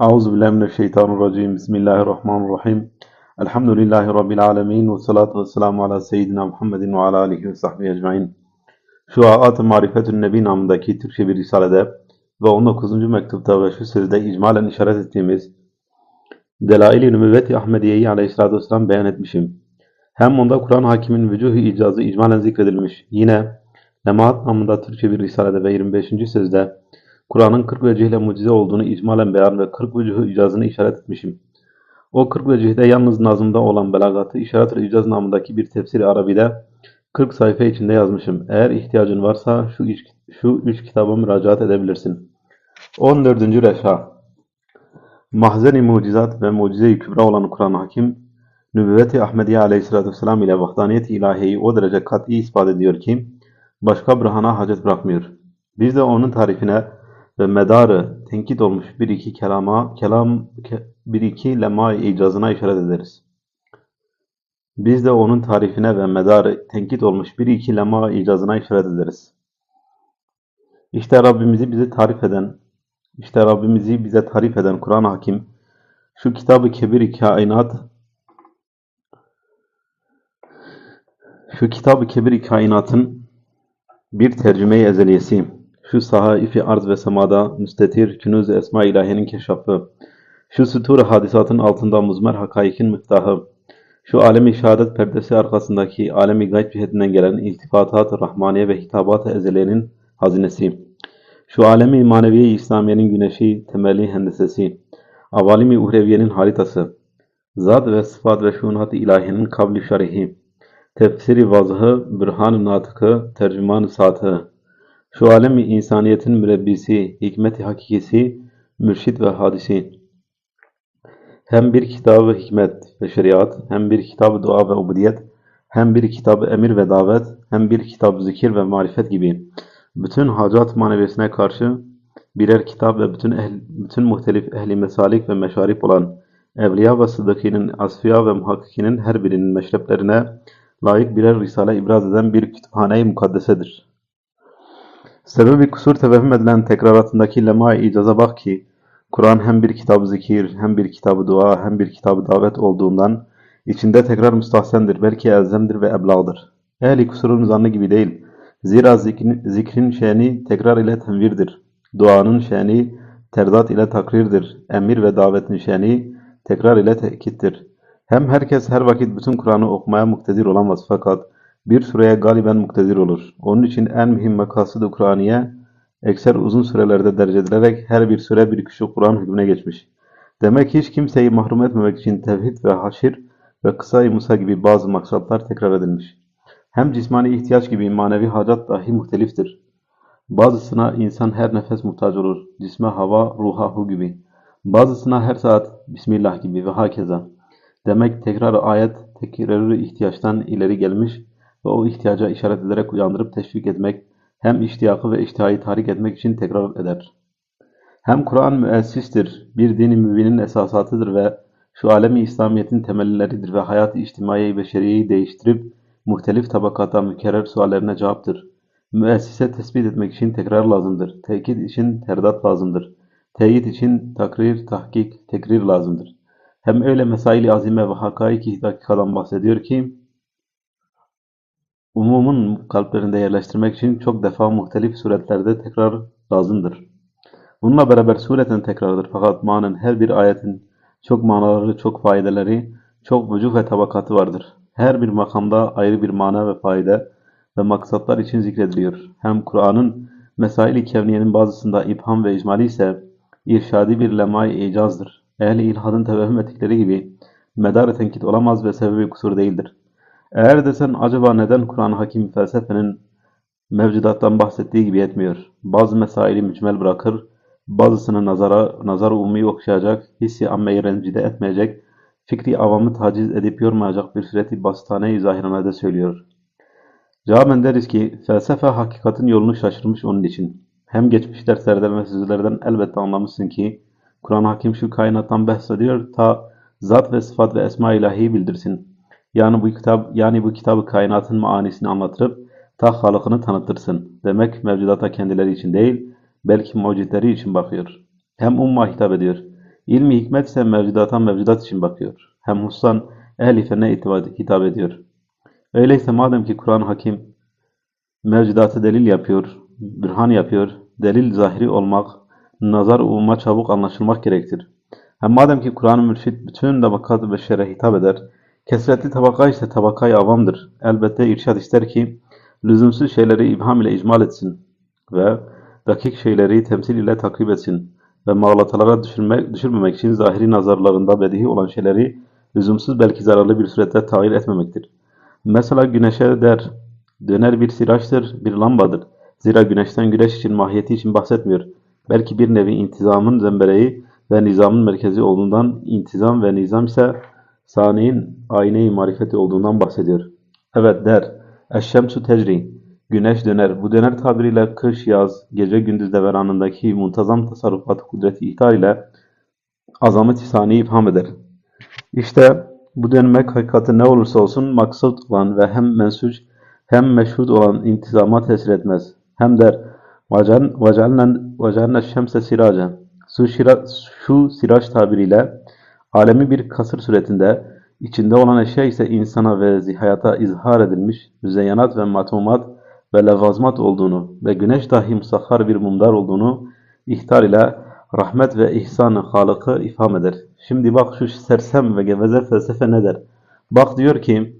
Euzu billahi mineşşeytanirracim. Bismillahirrahmanirrahim. Elhamdülillahi rabbil alamin ve salatu vesselamu ala seyyidina Muhammedin ve ala alihi ve sahbihi ecmaîn. Şuaat-ı Marifetün Nebi namındaki Türkçe bir risalede ve 19. mektupta ve şu sözde icmalen işaret ettiğimiz Delail-i Nübüvvet-i Ahmediye'yi aleyhissalatü vesselam beyan etmişim. Hem onda Kur'an hakimin vücuhu icazı icmalen zikredilmiş. Yine Lemaat namında Türkçe bir risalede ve 25. sözde Kur'an'ın 40 vecihle mucize olduğunu icmalen beyan ve 40 vücuhu icazını işaret etmişim. O 40 vecihde yalnız nazımda olan belagatı işaret-ı icaz namındaki bir tefsir-i Arabi'de 40 sayfa içinde yazmışım. Eğer ihtiyacın varsa şu, iş, şu üç kitaba müracaat edebilirsin. 14. Reşa Mahzen-i mucizat ve mucize-i kübra olan Kur'an hakim, Nübüvvet-i Ahmediye aleyhissalatü vesselam ile vahdaniyet-i ilahiyeyi o derece kat'i ispat ediyor ki, başka bürhana hacet bırakmıyor. Biz de onun tarifine ve medarı tenkit olmuş bir iki kelama, kelam, ke, bir iki lema icazına işaret ederiz. Biz de onun tarifine ve medarı tenkit olmuş bir iki lema icazına işaret ederiz. İşte Rabbimizi bize tarif eden, işte Rabbimizi bize tarif eden Kur'an hakim, şu kitabı kebir kainat, şu kitabı kebir kainatın bir tercüme-i ezeliyesi, şu sahaifi arz ve semada müstetir künuz esma ilahiyenin keşafı, şu sütur hadisatın altında muzmer hakaikin miftahı, şu alemi şehadet perdesi arkasındaki alemi gayb cihetinden gelen iltifatat-ı rahmaniye ve hitabat-ı ezeliyenin hazinesi, şu alemi maneviye İslamiyenin güneşi, temeli hendesesi, avalimi uhreviyenin haritası, zat ve sıfat ve şunat-ı ilahiyenin kavli şarihi, tefsiri vazhı, bürhan-ı natıkı, tercüman-ı şu alemi insaniyetin mürebbisi, hikmet-i hakikisi, mürşid ve hadisi, hem bir kitabı hikmet ve şeriat, hem bir kitabı dua ve ubudiyet, hem bir kitabı emir ve davet, hem bir kitabı zikir ve marifet gibi bütün hacat maneviyesine karşı birer kitap ve bütün ehl, bütün muhtelif ehli mesalik ve meşarip olan evliya ve sıddıkinin, asfiya ve muhakkikinin her birinin meşreplerine layık birer risale ibraz eden bir kütüphane-i mukaddesedir. Sebebi kusur tevehüm edilen tekraratındaki lema-i icaza bak ki, Kur'an hem bir kitabı zikir, hem bir kitabı dua, hem bir kitabı davet olduğundan, içinde tekrar müstahsendir, belki elzemdir ve eblağdır. Ehli kusurun zannı gibi değil. Zira zikrin, zikrin şeni tekrar ile tenvirdir. Duanın şeni terdat ile takrirdir. Emir ve davetin şeni tekrar ile tekittir. Hem herkes her vakit bütün Kur'an'ı okumaya muktedir olamaz fakat bir sureye galiben muktedir olur. Onun için en mühim makasıd-ı Kur'aniye, ekser uzun sürelerde derc edilerek her bir süre bir küçük Kur'an hükmüne geçmiş. Demek hiç kimseyi mahrum etmemek için tevhid ve haşir ve kısa-i Musa gibi bazı maksatlar tekrar edilmiş. Hem cismani ihtiyaç gibi manevi hacat dahi muhteliftir. Bazısına insan her nefes muhtaç olur, cisme hava, ruha hu gibi. Bazısına her saat Bismillah gibi ve hakeza. Demek tekrar ayet, tekrarı ihtiyaçtan ileri gelmiş ve o ihtiyaca işaret ederek uyandırıp teşvik etmek, hem iştiyakı ve iştihayı tahrik etmek için tekrar eder. Hem Kur'an müessistir, bir dini mübinin esasatıdır ve şu alemi İslamiyet'in temelleridir ve hayat-ı içtimai beşeriyeyi değiştirip muhtelif tabakata mükerrer suallerine cevaptır. Müessise tespit etmek için tekrar lazımdır. Tekit için terdat lazımdır. Teyit için takrir, tahkik, tekrir lazımdır. Hem öyle mesail-i azime ve hakaiki dakikadan bahsediyor ki, umumun kalplerinde yerleştirmek için çok defa muhtelif suretlerde tekrar lazımdır. Bununla beraber sureten tekrardır fakat manen her bir ayetin çok manaları, çok faydeleri, çok vücuh ve tabakatı vardır. Her bir makamda ayrı bir mana ve fayda ve maksatlar için zikrediliyor. Hem Kur'an'ın mesail-i kevniyenin bazısında ibham ve icmali ise irşadi bir lemay icazdır. Ehli ilhadın tevehüm ettikleri gibi medar tenkit olamaz ve sebebi kusur değildir. Eğer desen acaba neden Kur'an hakim felsefenin mevcudattan bahsettiği gibi etmiyor? Bazı mesaili mücmel bırakır, bazısını nazara, nazar umumi okşayacak, hissi ammeyi rencide etmeyecek, fikri avamı taciz edip yormayacak bir sureti bastane-i zahiranede söylüyor. Cevaben deriz ki, felsefe hakikatin yolunu şaşırmış onun için. Hem geçmiş derslerden ve sözlerden elbette anlamışsın ki, Kur'an hakim şu kainattan bahsediyor ta zat ve sıfat ve esma ilahi bildirsin. Yani bu kitap yani bu kitabı kainatın manisini anlatırıp ta halıkını tanıtırsın. Demek mevcudata kendileri için değil, belki mucitleri için bakıyor. Hem umma hitap ediyor. İlmi hikmet ise mevcudata mevcudat için bakıyor. Hem hususan ehli fenne hitap ediyor. Öyleyse madem ki Kur'an hakim mevcudatı delil yapıyor, bürhan yapıyor, delil zahiri olmak, nazar umuma çabuk anlaşılmak gerektir. Hem madem ki Kur'an-ı Mürşid bütün tabakat beşere hitap eder, kesretli tabaka ise tabakayı avamdır. Elbette irşad ister ki lüzumsuz şeyleri ibham ile icmal etsin ve dakik şeyleri temsil ile takrib etsin ve mağlatalara düşürmek, düşürmemek için zahiri nazarlarında bedihi olan şeyleri lüzumsuz belki zararlı bir surette tahir etmemektir. Mesela güneşe der, döner bir siraçtır, bir lambadır. Zira güneşten güneş için mahiyeti için bahsetmiyor. Belki bir nevi intizamın zembereği ve nizamın merkezi olduğundan, intizam ve nizam ise saniyin ayne-i marifeti olduğundan bahsediyor. Evet der, eşşemsu tecri, güneş döner. Bu döner tabiriyle kış, yaz, gece gündüz devranındaki muntazam tasarrufat kudreti ihtar ile azamet-i saniyi ifham eder. İşte bu dönmek hakikati ne olursa olsun maksat olan ve hem mensuc hem meşhud olan intizama tesir etmez. Hem der وَجَعَلْنَا الشَّمْسَ سِرَاجًا Şu, şira, şu siraç tabiriyle alemi bir kasır suretinde, içinde olan eşya ise insana ve zihayata izhar edilmiş müzeyyenat ve matumat ve levazmat olduğunu ve güneş dahi musahhar bir mumdar olduğunu ihtar ile rahmet ve ihsan-ı Halık'ı ifham eder. Şimdi bak şu sersem ve geveze felsefe ne der? Bak diyor ki,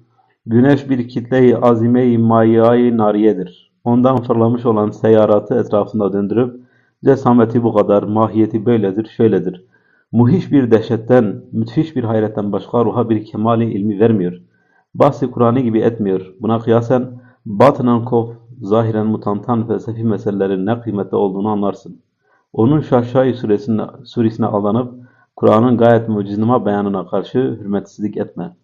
güneş bir kitle-i azime-i mayai nariyedir. Ondan fırlamış olan seyyaratı etrafında döndürüp, cesameti bu kadar, mahiyeti böyledir, şöyledir. Muhiş bir dehşetten, müthiş bir hayretten başka ruha bir kemali ilmi vermiyor. Bahsi Kur'an'ı gibi etmiyor. Buna kıyasen, batınan kof, zahiren mutantan felsefi meselelerin ne kıymetli olduğunu anlarsın. Onun Şahşai suresine, suresine aldanıp, Kur'an'ın gayet muciznama beyanına karşı hürmetsizlik etme.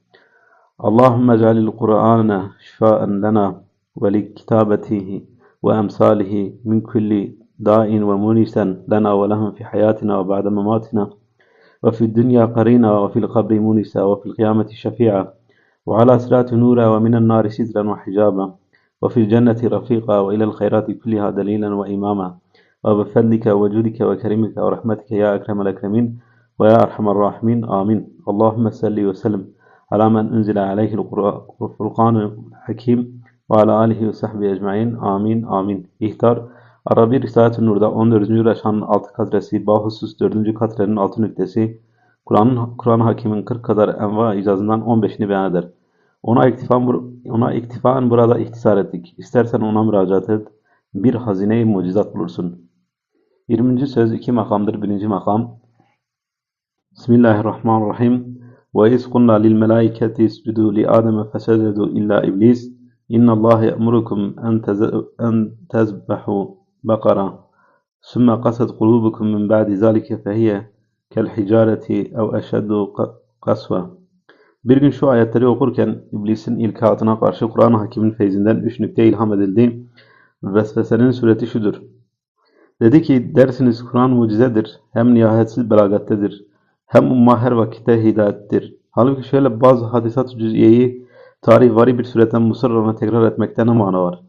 Allahümme cealil Kur'ane şifaen lena ve li kitabetihi ve emsalihi min kulli da'in ve munisen lena ve lehum fi hayatina ve ba'de mematina وفي الدنيا قرينا وفي القبر مونسا وفي القيامة شفيعا وعلى صراط نورا ومن النار سترا وحجابا وفي الجنة رفيقا وإلى الخيرات كلها دليلا وإماما وبفضلك وجودك وكرمك ورحمتك يا أكرم الأكرمين ويا أرحم الراحمين آمين. اللهم صل وسلم على من أنزل عليه القرآن الحكيم وعلى آله وصحبه أجمعين آمين آمين. اهتر Arabi Risalet-i Nur'da 14. Raşan'ın 6 katresi, bahusus 4. katrenin 6 nüktesi, Kur'an Kur'an Hakim'in 40 kadar enva icazından 15'ini beyan eder. Ona iktifan, ona iktifan burada ihtisar ettik. İstersen ona müracaat et. Bir hazine-i mucizat bulursun. 20. söz iki makamdır. Birinci makam Bismillahirrahmanirrahim. Ve iz kulna lil melaiketi iscudu li ademe fesecedu illa iblis. İnna Allah ye'murukum en tezbehu بقرة ثم قست قلوبكم من بعد ذلك فهي كالحجارة أو أشد قسوة Bir gün şu ayetleri okurken iblisin ilkatına karşı Kur'an hakimin feyzinden üç nükte ilham edildi. Vesvesenin sureti şudur. Dedi ki dersiniz Kur'an mucizedir, hem nihayetsiz belagattedir hem umma her vakitte hidayettir. Halbuki şöyle bazı hadisat cüz'iyeyi tarihvari bir suretten musarrana tekrar etmekte ne mana var?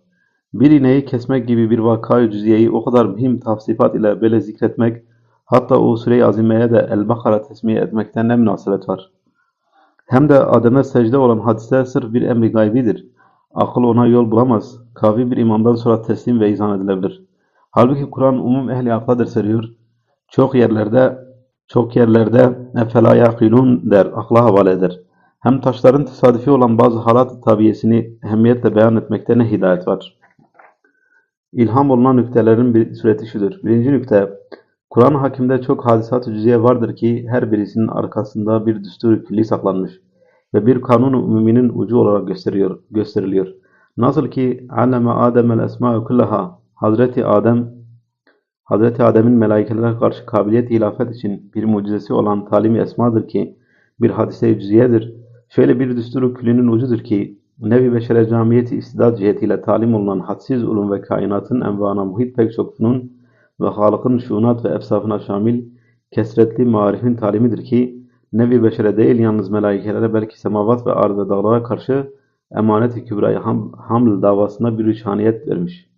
Bir ineği kesmek gibi bir vakayı cüz'iyeyi o kadar mühim tafsifat ile böyle zikretmek, hatta o sure-i azimeye de El-Bakara tesmiye etmekten ne münasebet var? Hem de Adem'e secde olan hadise sırf bir emri gaybidir. Akıl ona yol bulamaz. Kavi bir imandan sonra teslim ve izan edilebilir. Halbuki Kur'an umum ehli akla seriyor. Çok yerlerde çok yerlerde efela yakilun der, akla havale eder. Hem taşların tesadüfi olan bazı halat tabiyesini ehemmiyetle beyan etmekte ne hidayet var. İlham olunan nüktelerin bir sureti. Birinci nükte, Kur'an hakimde çok hadisat-ı cüziye vardır ki her birisinin arkasında bir düstur külli saklanmış ve bir kanun-u umuminin ucu olarak gösteriyor, gösteriliyor. Nasıl ki alleme Adem'el esma'u kullaha Hazreti Adem Hz. Adem'in melaikelerine karşı kabiliyet hilafet için bir mucizesi olan talim-i esmadır ki bir hadise-i cüziyedir. Şöyle bir düsturu külünün ucudur ki nevi beşere camiyeti istidat cihetiyle talim olunan hadsiz ulum ve kainatın envana muhit pek çok funun ve Halık'ın şuunat ve efsafına şamil kesretli marifin talimidir ki nevi beşere değil yalnız melaikelere belki semavat ve arz ve dağlara karşı emanet-i kübrayı ham, haml davasında bir rüçhaniyet vermiş.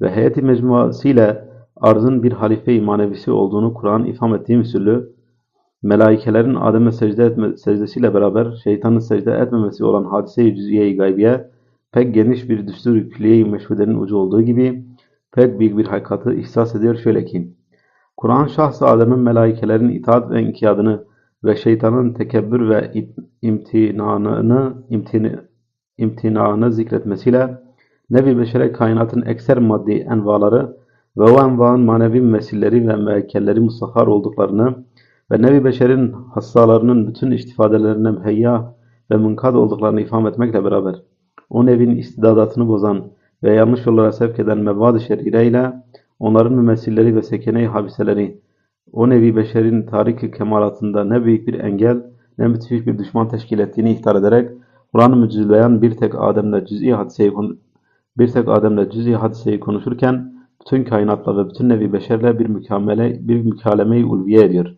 Ve heyeti mecmuasıyla arzın bir halife-i manevisi olduğunu Kur'an ifham ettiği müsüllü, melaikelerin Adem'e secde etme, secdesiyle beraber şeytanın secde etmemesi olan hadise-i cüz'iye-i gaybiye pek geniş bir düstur-u külliye-i meşhudenin ucu olduğu gibi pek büyük bir hakikati ihsas ediyor şöyle ki, Kur'an şahs-ı Adem'in melaikelerin itaat ve inkiyadını ve şeytanın tekebbür ve imtinanını, imtini, imtinanı zikretmesiyle nevi beşere kainatın ekser maddi envaları ve o envaın manevi mesilleri ve müekkelleri musahhar olduklarını ve nevi beşerin hassalarının bütün istifadelerine müheyya ve munkad olduklarını ifham etmekle beraber o nevin istidadatını bozan ve yanlış yollara sevk eden mevad-ı şerire ile onların mümessilleri ve sekene-i habiseleri o nevi beşerin tarik kemalatında ne büyük bir engel ne müthiş bir düşman teşkil ettiğini ihtar ederek Kur'an-ı mücizleyen bir tek Adem'le cüz'i hadiseyi bir tek Adem'le cüz'i hadiseyi konuşurken bütün kainatla ve bütün nevi beşerle bir mükemmele bir mükalemeyi ulviye ediyor.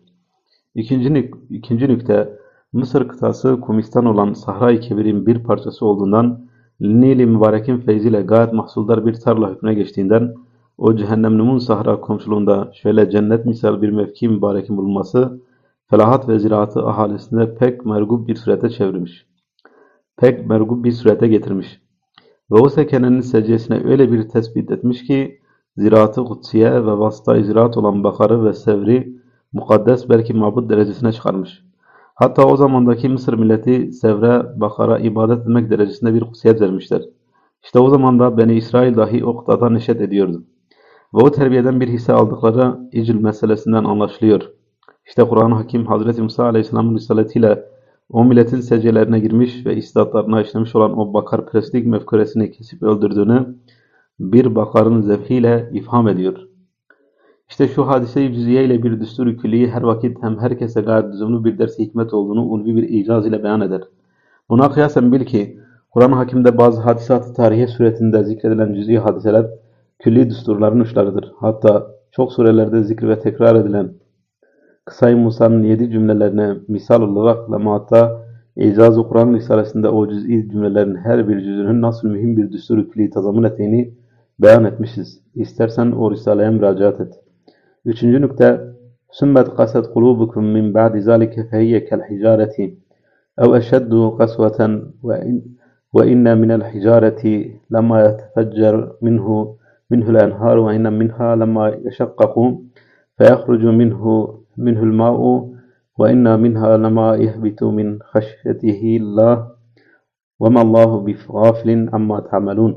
İkinci, ikinci nükte Mısır kıtası Kumistan olan Sahra-i Kebir'in bir parçası olduğundan Nil-i Mübarek'in feyziyle gayet mahsuldar bir tarla hükmüne geçtiğinden o cehennemlumun sahra komşuluğunda şöyle cennet misal bir mevki mübarekin bulunması felahat ve ziraatı ahalisinde pek mergub bir surete çevirmiş. Pek mergub bir surete getirmiş. Ve o sekenenin secdesine öyle bir tespit etmiş ki ziraatı kutsiye ve vasıta ziraat olan bakarı ve sevri mukaddes belki mabut derecesine çıkarmış. Hatta o zamandaki Mısır milleti sevre, bakara ibadet etmek derecesinde bir kutsiyet vermişler. İşte o zaman da Beni İsrail dahi o kıtada neşet ediyordu. Ve o terbiyeden bir hisse aldıkları icil meselesinden anlaşılıyor. İşte Kur'an-ı Hakim Hazreti Musa Aleyhisselam'ın risaletiyle o milletin secelerine girmiş ve istidatlarına işlemiş olan o bakar preslik mefkuresini kesip öldürdüğünü bir bakarın zevhiyle ifham ediyor. İşte şu hadise-i cüziye ile bir düstur-u külliyi her vakit hem herkese gayet lüzumlu bir ders hikmet olduğunu ulvi bir icaz ile beyan eder. Buna kıyasen bil ki Kur'an-ı Hakim'de bazı hadisat-ı tarihe suretinde zikredilen cüz'i hadiseler külli düsturların uçlarıdır. Hatta çok surelerde zikri ve tekrar edilen Kısay Musa'nın yedi cümlelerine misal olarak lematta İcaz-ı Kur'an Risalesinde o cüz'i cümlelerin her bir cüzünün nasıl mühim bir düstur-u külli tazamun ettiğini beyan etmişiz. İstersen o Risale'ye müracaat et. Üçüncü nokta ثُمَّتْ قَسَتْ قُلُوبُكُمْ مِنْ بَعْدِ ذَلِكَ فَهِيَ كَالْحِجَارَةِ أَوْ أَشَدُّ قَسْوَةً وَإِنَّ, وإن مِنَ الْحِجَارَةِ لَمَّا يَتَفَجَّرُ مِنْهُ منه الأنهار وإن منها لما يشقق فيخرج منه منه الماء وإن منها لما يهبط من خشيته الله. وما الله بغافل عما تعملون.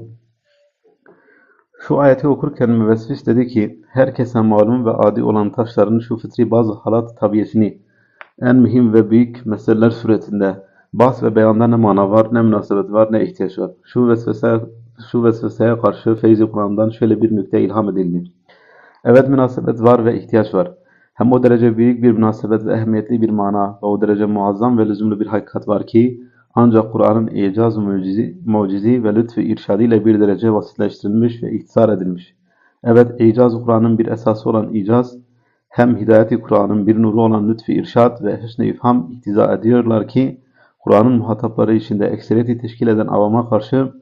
Şu ayeti okurken müvesvis dedi ki herkese malum ve adi olan taşların şu fıtri bazı halat tabiyesini en mühim ve büyük meseleler suretinde bahs ve beyanda ne mana var, ne münasebet var, ne ihtiyaç var. Şu vesvese şu vesveseye karşı feyzi Kur'an'dan şöyle bir nükte ilham edildi. Evet münasebet var ve ihtiyaç var. Hem o derece büyük bir münasebet ve ehemmiyetli bir mana ve o derece muazzam ve lüzumlu bir hakikat var ki ancak Kur'an'ın icaz mucizi, mucizi ve lütfu irşadiyle bir derece basitleştirilmiş ve ihtisar edilmiş. Evet icaz Kur'an'ın bir esası olan icaz hem hidayeti Kur'an'ın bir nuru olan lütfu irşad ve hüsnü ifham iktiza ediyorlar ki Kur'an'ın muhatapları içinde ekseriyeti teşkil eden avama karşı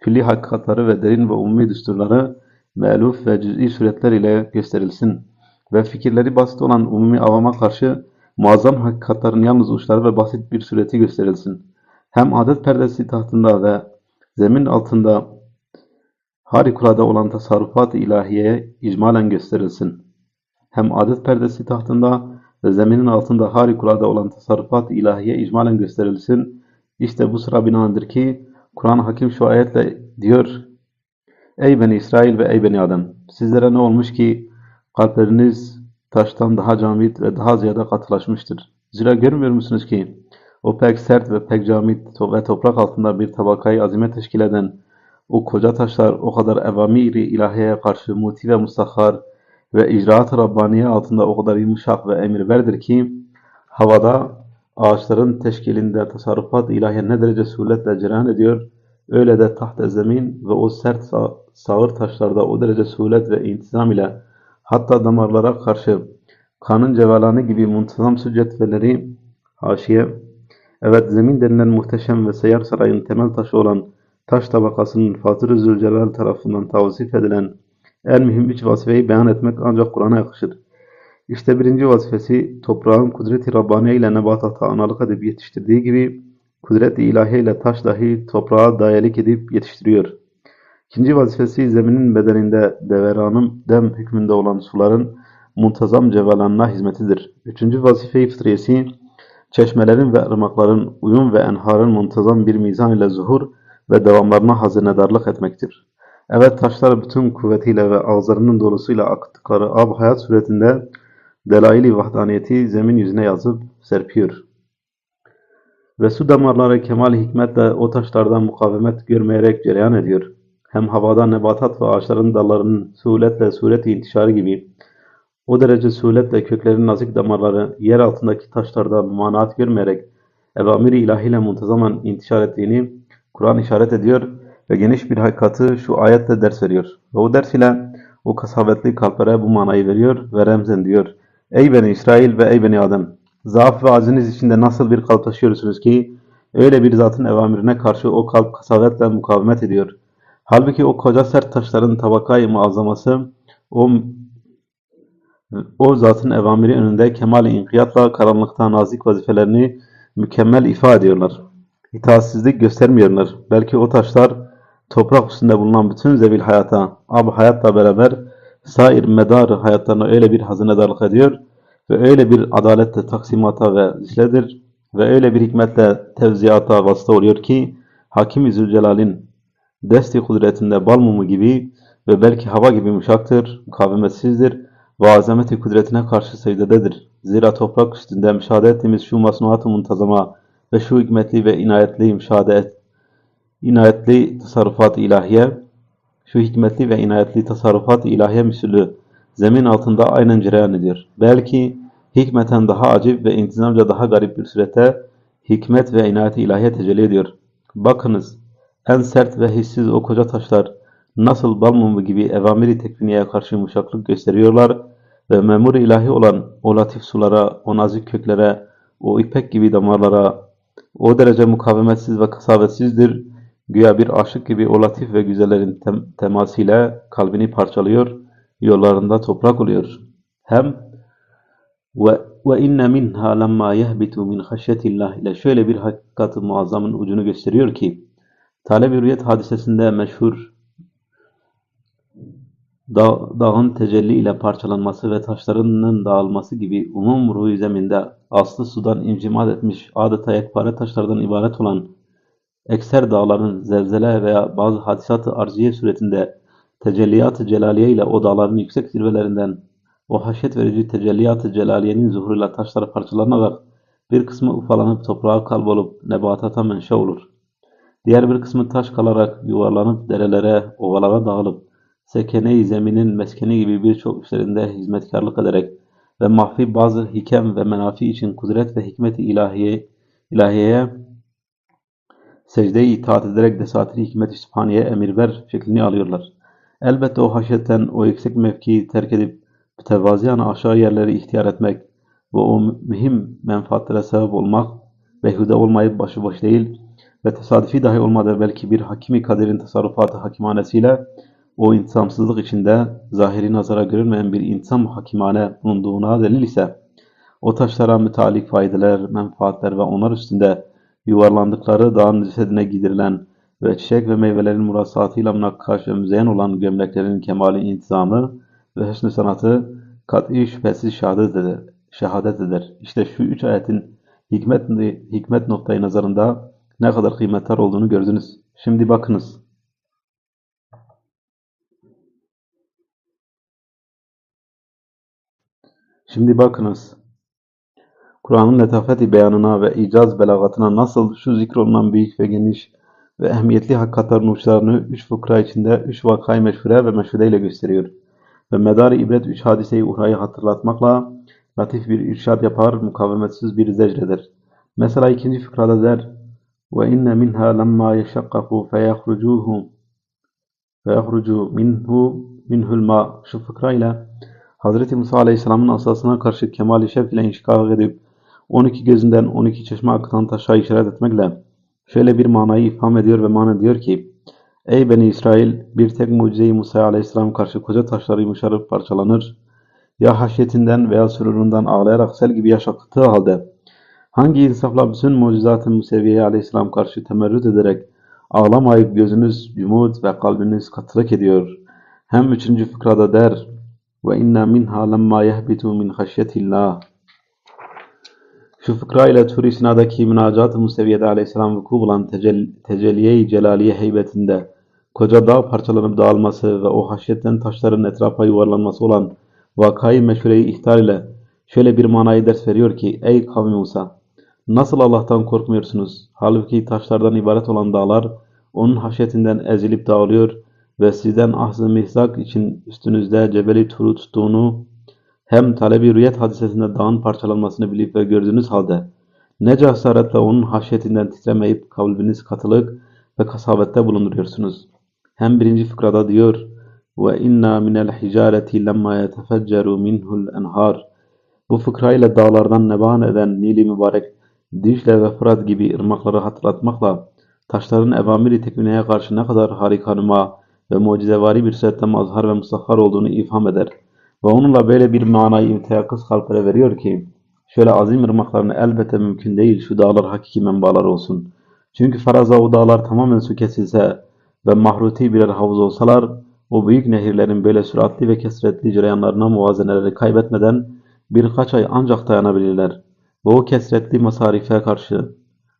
külli hakikatları ve derin ve umumi düsturları me'luf ve cüz'i suretler ile gösterilsin ve fikirleri basit olan umumi avama karşı muazzam hakikatların yalnız uçları ve basit bir sureti gösterilsin. Hem adet perdesi tahtında ve zemin altında harikulade olan tasarrufat-ı ilahiyeye icmalen gösterilsin. Hem adet perdesi tahtında ve zeminin altında harikulade olan tasarrufat-ı ilahiye icmalen gösterilsin. İşte bu sıra binaendir ki Kur'an Hakim şu ayetle diyor Ey Beni İsrail ve ey Beni Adem sizlere ne olmuş ki kalpleriniz taştan daha camit ve daha ziyade katılaşmıştır. Zira görmüyor musunuz ki o pek sert ve pek camit ve toprak altında bir tabakayı azime teşkil eden o koca taşlar o kadar evamiri ilahiyeye karşı muti ve mustahhar ve icraat-ı Rabbaniye altında o kadar yumuşak ve emirverdir ki havada ağaçların teşkilinde tasarrufat ilahiye ne derece suretle cereyan ediyor, öyle de taht zemin ve o sert sağ, sağır taşlarda o derece suret ve intizam ile hatta damarlara karşı kanın cevalanı gibi muntazam su cetveleri haşiye, evet zemin denilen muhteşem ve seyyar sarayın temel taşı olan taş tabakasının Fatır-ı Zülcelal tarafından tavsif edilen En mühim üç vazifeyi beyan etmek ancak Kur'an'a yakışır. İşte birinci vazifesi toprağın kudret-i Rabbaniye ile nebatata analık edip yetiştirdiği gibi kudret-i ilahiye ile taş dahi toprağa dayelik edip yetiştiriyor. İkinci vazifesi zeminin bedeninde deveranın dem hükmünde olan suların muntazam cevelanına hizmetidir. Üçüncü vazife-i fıtriyesi çeşmelerin ve ırmakların, uyum ve enharın muntazam bir mizan ile zuhur ve devamlarına hazinedarlık etmektir. Evet taşlar bütün kuvvetiyle ve ağızlarının dolusuyla akıttıkları ab hayat suretinde delail-i vahdaniyeti zemin yüzüne yazıp serpiyor. Ve su damarları kemal hikmetle o taşlardan mukavemet görmeyerek cereyan ediyor. Hem havada nebatat ve ağaçların dallarının suhuletle sureti intişarı gibi o derece suhuletle köklerin nazik damarları yer altındaki taşlarda manaat görmeyerek evamiri ilahiyle muntazaman intişar ettiğini Kur'an işaret ediyor ve geniş bir hakikati şu ayetle ders veriyor. Ve o ders ile o kasabetli kalplere bu manayı veriyor ve remzen diyor. Ey beni İsrail ve ey beni Adem! Zaaf ve acınız içinde nasıl bir kalp taşıyorsunuz ki öyle bir zatın evamirine karşı o kalp kasavetle mukavemet ediyor. Halbuki o koca sert taşların tabakayı muazzaması o o zatın evamiri önünde kemal-i inkiyatla karanlıkta nazik vazifelerini mükemmel ifa ediyorlar. İtaatsizlik göstermiyorlar. Belki o taşlar toprak üstünde bulunan bütün zevil hayata, ab hayatla beraber sair medar hayatlarına öyle bir hazinedarlık ediyor ve öyle bir adaletle taksimata ve zihledir ve öyle bir hikmetle tevziyata vasıta oluyor ki Hakim-i Zülcelal'in desti kudretinde bal mumu gibi ve belki hava gibi müşaktır, mukavemetsizdir ve azameti kudretine karşı secdededir. Zira toprak üstünde müşahede ettiğimiz şu masnuat-ı muntazama ve şu hikmetli ve inayetli müşahede et, inayetli tasarrufat ilahiye, şu hikmetli ve inayetli tasarrufat ilahiye müsülü zemin altında aynen cereyan ediyor. Belki hikmeten daha acip ve intizamca daha garip bir surette hikmet ve inayet ilahiye tecelli ediyor. Bakınız, en sert ve hissiz o koca taşlar nasıl bal mumu gibi evamiri tekviniye karşı yumuşaklık gösteriyorlar ve memur ilahi olan o latif sulara, o nazik köklere, o ipek gibi damarlara o derece mukavemetsiz ve kasavetsizdir. Güya bir aşık gibi o latif ve güzellerin tem temasıyla kalbini parçalıyor, yollarında toprak oluyor. Hem ve ve inne minha lemma yehbitu min haşyetillah ile şöyle bir hakikati muazzamın ucunu gösteriyor ki Taleb-i Rüyet hadisesinde meşhur dağ, dağın tecelli ile parçalanması ve taşlarının dağılması gibi umum ruh zeminde aslı sudan incimat etmiş adeta yekpare taşlardan ibaret olan ekser dağların zelzele veya bazı hadisat-ı arziye suretinde tecelliyat-ı celaliye ile o dağların yüksek zirvelerinden o haşyet verici tecelliyat-ı celaliyenin zuhuruyla taşlar parçalanarak bir kısmı ufalanıp toprağa kalbolup nebatata menşe olur. Diğer bir kısmı taş kalarak yuvarlanıp derelere, ovalara dağılıp sekene-i zeminin meskeni gibi birçok işlerinde hizmetkarlık ederek ve mahfi bazı hikem ve menafi için kudret ve hikmet-i ilahiye, ilahiyeye secde-i itaat ederek desatir hikmet-i sübhaniye emirber şeklini alıyorlar. Elbette o haşyetten o yüksek mevkiyi terk edip mütevaziyen aşağı yerleri ihtiyar etmek ve o mühim menfaatlere sebep olmak behude olmayıp başıboş değil ve tesadüfi dahi olmadı belki bir hakimi kaderin tasarrufatı hakimanesiyle o intisamsızlık içinde zahiri nazara görülmeyen bir insan hakimane bulunduğuna delil ise o taşlara mütalik faydeler, menfaatler ve onlar üstünde yuvarlandıkları dağın cesedine gidirilen ve çiçek ve meyvelerin murasatıyla münakkaş ve müzeyyen olan gömleklerin kemali intizamı ve hüsnü sanatı kat'i şüphesiz şehadet eder. Şehadet eder. İşte şu üç ayetin hikmet, hikmet noktayı nazarında ne kadar kıymetli olduğunu gördünüz. Şimdi bakınız. Şimdi bakınız. Kur'an'ın letafeti beyanına ve icaz belagatına nasıl şu zikrolunan büyük ve geniş ve ehemmiyetli hakikatların uçlarını üç fıkra içinde üç vakayı meşhure ve meşhude ile gösteriyor. Ve medari ibret üç hadiseyi uhrayı hatırlatmakla latif bir irşad yapar, mukavemetsiz bir zecredir. Mesela ikinci fıkrada der ve inne minha lamma yeşakkaku feyahrucuhu feyahrucu minhu minhul şu fıkrayla Hz. Musa Aleyhisselam'ın asasına karşı kemal-i şevk ile inşikak edip 12 gözünden 12 çeşme akıtan taşa işaret etmekle şöyle bir manayı ifham ediyor ve man ediyor ki Ey Beni İsrail! Bir tek mucize-i Musa aleyhisselam karşı koca taşları yumuşarıp parçalanır. Ya haşyetinden veya sürurundan ağlayarak sel gibi yaş akıttığı halde hangi insafla bütün mucizat-ı Museviye aleyhisselam karşı temerrüt ederek ağlamayıp gözünüz yumut ve kalbiniz katılık ediyor. Hem üçüncü fıkrada der ve inna minha lemma yehbitu min haşyetillah şu fıkra ile Tur-i Sina'daki münacat-ı Museviye'de aleyhisselam vuku bulan tecell tecelliye-i celaliye heybetinde koca dağ parçalanıp dağılması ve o haşyetten taşların etrafa yuvarlanması olan vakayı meşhureyi ihtar ile şöyle bir manayı ders veriyor ki Ey kavmi Musa! Nasıl Allah'tan korkmuyorsunuz? Halbuki taşlardan ibaret olan dağlar onun haşyetinden ezilip dağılıyor ve sizden ahz-ı mihzak için üstünüzde cebeli turu tuttuğunu hem talebi rüyet hadisesinde dağın parçalanmasını bilip ve gördüğünüz halde ne cesaretle onun haşyetinden titremeyip kalbiniz katılık ve kasavette bulunduruyorsunuz. Hem birinci fıkrada diyor ve inna minel hicareti lemma yetefecceru minhul enhar bu fıkra ile dağlardan neban eden Nil-i Mübarek, Dicle ve Fırat gibi ırmakları hatırlatmakla taşların evamiri tekvineye karşı ne kadar harikanıma ve mucizevari bir surette mazhar ve musahhar olduğunu ifham eder. Ve onunla böyle bir manayı imtiyakız kalplere veriyor ki, şöyle azim ırmaklarını elbette mümkün değil şu dağlar hakiki menbalar olsun. Çünkü faraza o dağlar tamamen su kesilse ve mahruti birer havuz olsalar, o büyük nehirlerin böyle süratli ve kesretli cereyanlarına muvazeneleri kaybetmeden birkaç ay ancak dayanabilirler. Ve o kesretli masarife karşı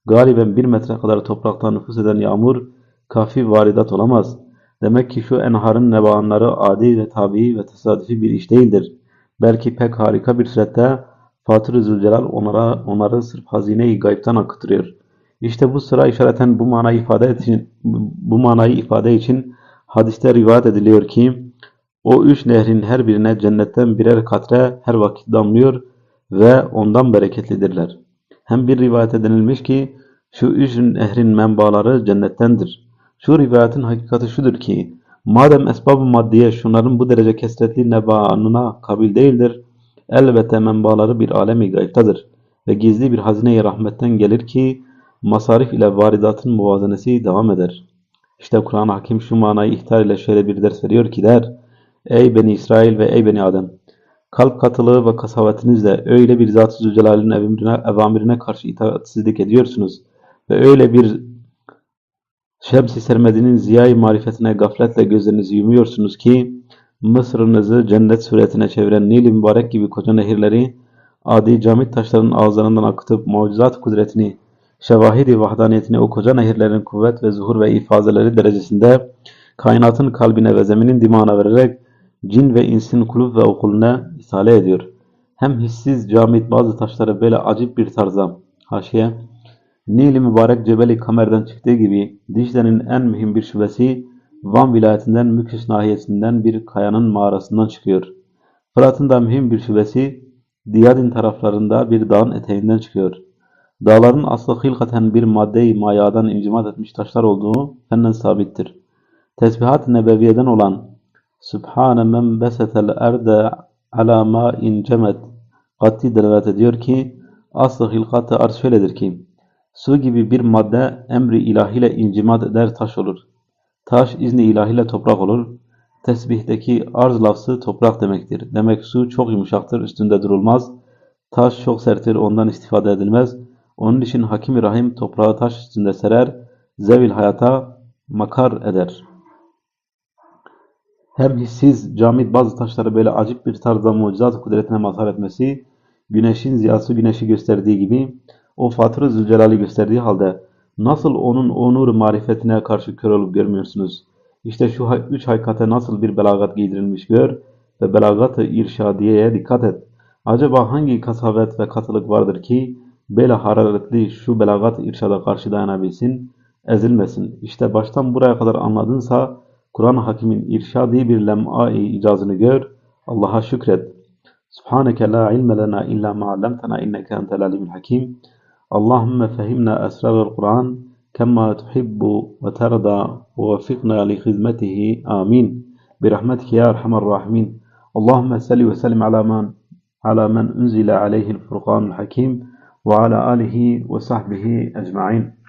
galiben bir metre kadar topraktan nüfus eden yağmur kafi varidat olamaz. Demek ki şu enharın nebaanları adi ve tabii ve tesadüfi bir iş değildir. Belki pek harika bir surette Fatır-ı Zülcelal onlara, onları sırf hazine-i gaybtan akıtırıyor. İşte bu sıra işareten bu manayı ifade için, bu manayı ifade için hadiste rivayet ediliyor ki o üç nehrin her birine cennetten birer katre her vakit damlıyor ve ondan bereketlidirler. Hem bir rivayet edilmiş ki şu üç nehrin menbaları cennettendir. Şu rivayetin hakikati şudur ki madem esbab-ı maddiye şunların bu derece kesretli nebaanına kabil değildir, elbette menbaları bir alemi gayiptadır ve gizli bir hazine-i rahmetten gelir ki masarif ile varidatın muvazenesi devam eder. İşte Kur'an-ı Hakim şu manayı ihtar ile şöyle bir ders veriyor ki der, Ey Beni İsrail ve ey Beni Adem! Kalp katılığı ve kasavetinizle öyle bir Zat-ı Zülcelal'in evamirine karşı itaatsizlik ediyorsunuz ve öyle bir Şems-i Sermedi'nin ziyai marifetine gafletle gözlerinizi yumuyorsunuz ki Mısır'ınızı cennet suretine çeviren Nil-i Mübarek gibi koca nehirleri adi camit taşların ağızlarından akıtıp mucizat kudretini, şevahidi vahdaniyetini o koca nehirlerin kuvvet ve zuhur ve ifazeleri derecesinde kainatın kalbine ve zeminin dimağına vererek cin ve insin kulüp ve okuluna isale ediyor. Hem hissiz camit bazı taşları böyle acip bir tarzda haşiye Nil-i Mübarek Cebeli Kamer'den çıktığı gibi Dicle'nin en mühim bir şubesi Van vilayetinden Müküs nahiyesinden bir kayanın mağarasından çıkıyor. Fırat'ın da mühim bir şubesi Diyadin taraflarında bir dağın eteğinden çıkıyor. Dağların aslı hilkaten bir madde-i mayadan incimat etmiş taşlar olduğu fennen sabittir. Tesbihat-ı nebeviyeden olan Sübhane men besetel erde ala ma incemet kati delalet ediyor ki aslı hilkatı arz şöyledir ki Su gibi bir madde emri ilahiyle incimat eder taş olur. Taş izni ilahiyle toprak olur. Tesbihteki arz lafzı toprak demektir. Demek su çok yumuşaktır, üstünde durulmaz. Taş çok serttir, ondan istifade edilmez. Onun için Hakim-i Rahim toprağı taş üstünde serer, zevil hayata makar eder. Hem hissiz, camit bazı taşları böyle acip bir tarzda mucizat kudretine mazhar etmesi, güneşin ziyası güneşi gösterdiği gibi, o Fatır-ı Zülcelal'i gösterdiği halde nasıl onun o nur marifetine karşı kör olup görmüyorsunuz? İşte şu üç hakikate nasıl bir belagat giydirilmiş gör ve belagat-ı irşadiyeye dikkat et. Acaba hangi kasavet ve katılık vardır ki böyle hararetli şu belagat irşada karşı dayanabilsin, ezilmesin. İşte baştan buraya kadar anladınsa Kur'an-ı Hakim'in irşadi bir lem'a-i icazını gör, Allah'a şükret. Subhaneke la ilme lena illa ma'allamtena inneke entel alimul hakim. اللهم فهمنا أسرار القرآن كما تحب وترضى ووفقنا لخدمته. آمين. برحمتك يا أرحم الراحمين. اللهم صل وسلم على من على من أنزل عليه الفرقان الحكيم وعلى آله وصحبه أجمعين.